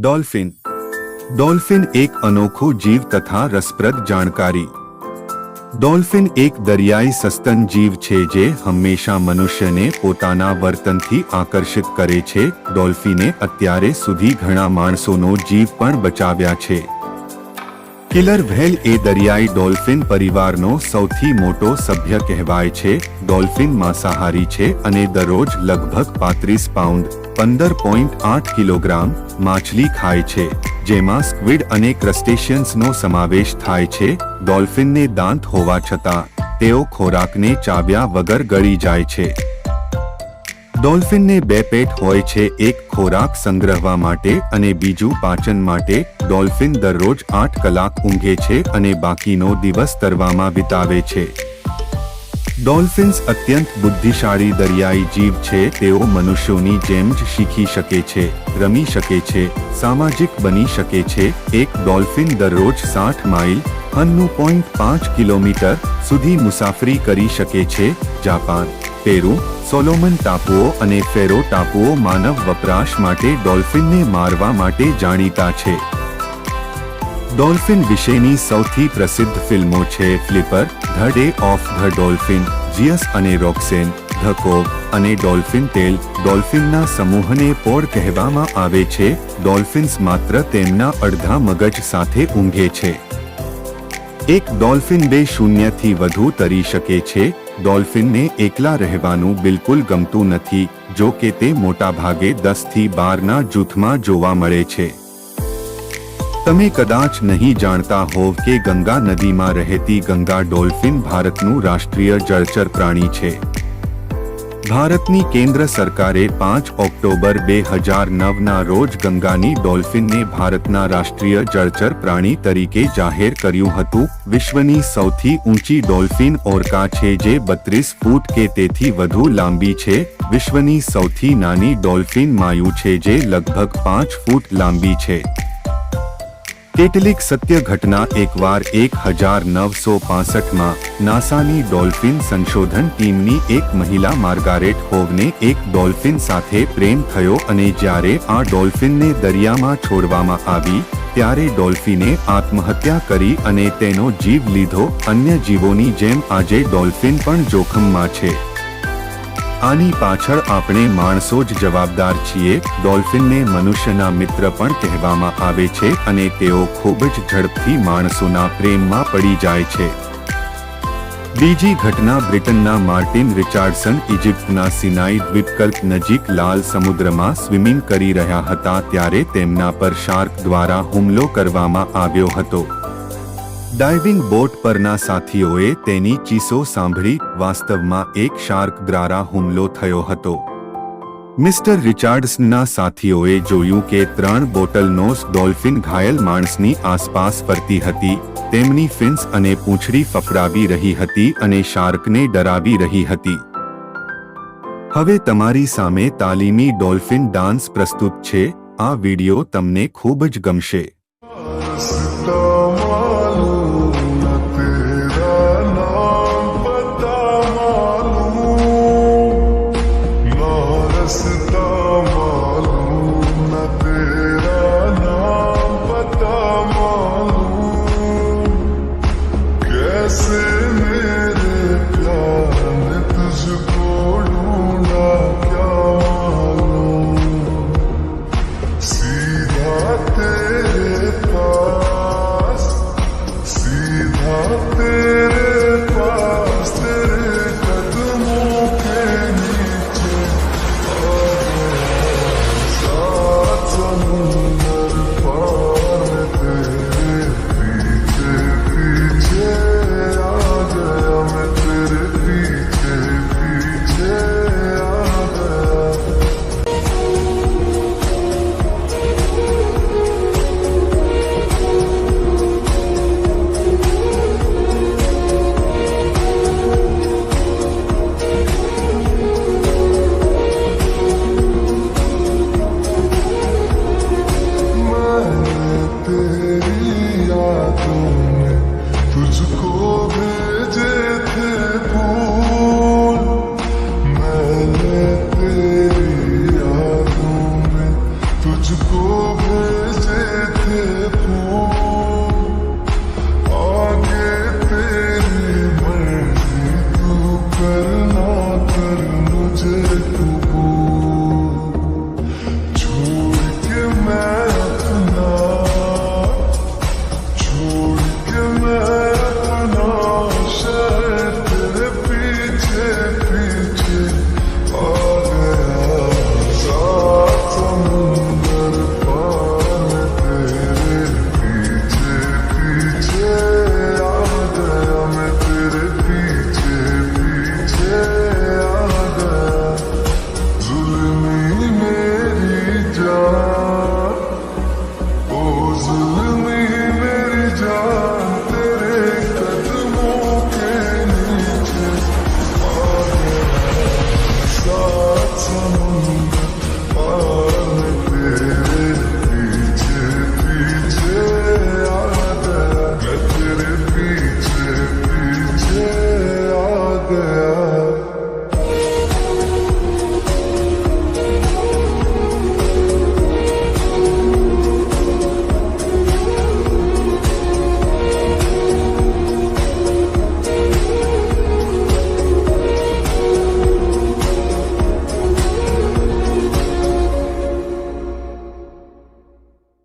Dolphin. Dolphin એક અનોખો જીવ તથા રસપ્રદ જાણકારી. ડોલ્ફિન એક દરિયાઈ સસ્તન જીવ છે જે હંમેશા મનુષ્યને પોતાના વર્તનથી આકર્ષિત કરે છે. ડોલ્ફિને અત્યારે સુધી ઘણા માણસોનો જીવ પણ બચાવ્યા છે. કિલર વ્હેલ એ દરિયાઈ ડોલ્ફિન પરિવારનો સૌથી મોટો સભ્ય કહેવાય છે. ડોલ્ફિન માંસાહારી છે અને દરરોજ લગભગ પાંત્રીસ પાઉન્ડ પંદર પોઈન્ટ આઠ કિલોગ્રામ માછલી ખાય છે, જેમાં સ્ક્વિડ અને ક્રસ્ટેશિયન્સનો સમાવેશ થાય છે, ડોલ્ફિનને દાંત હોવા છતાં, તેઓ ખોરાકને ચાવ્યા વગર ગળી જાય છે. ડોલ્ફિનને બે પેટ હોય છે, એક ખોરાક સંગ્રહવા માટે અને બીજું પાચન માટે, ડોલ્ફિન દરરોજ આઠ કલાક ઊંઘે છે અને બાકીનો દિવસ તરવામાં વિતાવે છે. ડોલ્ફિન્સ અત્યંત બુદ્ધિશાળી દરિયાઈ જીવ છે. તેઓ મનુષ્યોની જેમ જ શીખી શકે છે, રમી શકે છે, સામાજિક બની શકે છે. એક ડોલ્ફિન દરરોજ સાઠ માઇલ અન્નું પોઈન્ટ પાંચ કિલોમીટર સુધી મુસાફરી કરી શકે છે. જાપાન, પેરુ, સોલોમન ટાપુઓ અને ફેરો ટાપુઓ માનવ વપરાશ માટે ડોલ્ફિનને મારવા માટે જાણીતા છે. ડોલ્ફિન વિશેની સૌથી પ્રસિદ્ધ ફિલ્મો છે Flipper, the day of the dolphin, Zeus અને રોક્સેન, ધ કોબ અને ડોલ્ફિન ટેલ. ડોલ્ફિનના સમૂહને પોળ કહેવામાં આવે છે. ડોલ્ફિન્સ માત્ર તેમના અડધા મગજ સાથે ઊંઘે છે. એક ડોલ્ફિન બે શૂન્યથી વધુ તરી શકે છે. ડોલ્ફિનને એકલા રહેવાનું બિલકુલ ગમતું નથી, જો કે તે મોટાભાગે દસથી બારના જૂથમાં જોવા મળે છે. તમે કદાચ નહીં જાણતા હોવ કે ગંગા નદીમાં રહેતી ગંગા ડોલ્ફિન ભારતનું રાષ્ટ્રીય જળચર પ્રાણી છે. ભારતની કેન્દ્ર સરકારે પાંચ ઓક્ટોબર બે હજાર નવના રોજ ગંગાની ડોલ્ફિનને ભારતના રાષ્ટ્રીય જળચર પ્રાણી તરીકે જાહેર કર્યું હતું. વિશ્વની સૌથી ઊંચી ડોલ્ફિન ઓરકા છે જે બત્રીસ ફૂટ કે તેથી વધુ લાંબી છે. વિશ્વની સૌથી નાની ડોલ્ફિન માયુ છે જે લગભગ પાંચ ફૂટ લાંબી છે. કેટલીક સત્ય ઘટના એકવાર એક હજાર નવસો પાસઠમાં નાસાની ડોલ્ફિન સંશોધન ટીમની એક મહિલા માર્ગારેટ હોવને એક ડોલ્ફિન સાથે પ્રેમ થયો અને જ્યારે આ ડોલ્ફિનને દરિયામાં છોડવામાં આવી, ત્યારે ડોલ્ફિને આત્મહત્યા કરી અને તેનો જીવ લીધો. અન્ય જીવોની જેમ આજે ડોલ્ફિન પણ જોખમમાં છે. આની પાછળ આપણે માણસો જ જવાબદાર છીએ. ડોલ્ફિનને મનુષ્યના મિત્ર પણ કહેવામાં આવે છે અને તેઓ ખૂબ જ ઝડપથી માણસોના પ્રેમમાં પડી જાય છે. બીજી ઘટના બ્રિટનના માર્ટિન રિચાર્ડસન ઇજિપ્તના સિનાઈ દ્વીપકલ્પ નજીક લાલ સમુદ્રમાં સ્વિમિંગ કરી રહ્યા હતા ત્યારે તેમના પર શાર્ક દ્વારા હુમલો કરવામાં આવ્યો હતો. ડાઇવિંગ બોટ પરના સાથીઓએ તેની ચીસો સાંભળી વાસ્તવમાં એક શાર્ક દ્વારા હુમલો થયો હતો. મિસ્ટર રિચાર્ડસનના સાથીઓએ જોયું કે ત્રણ બોટલનોઝ ડોલ્ફિન ઘાયલ માણસની આસપાસ ફરતી હતી, તેમની ફિન્સ અને પૂંછડી ફફડાવી રહી હતી અને શાર્કને ડરાવી રહી હતી. હવે તમારી સામે તાલીમી ડોલ્ફિન ડાન્સ પ્રસ્તુત છે, આ વિડિયો તમને ખૂબ જ ગમશે.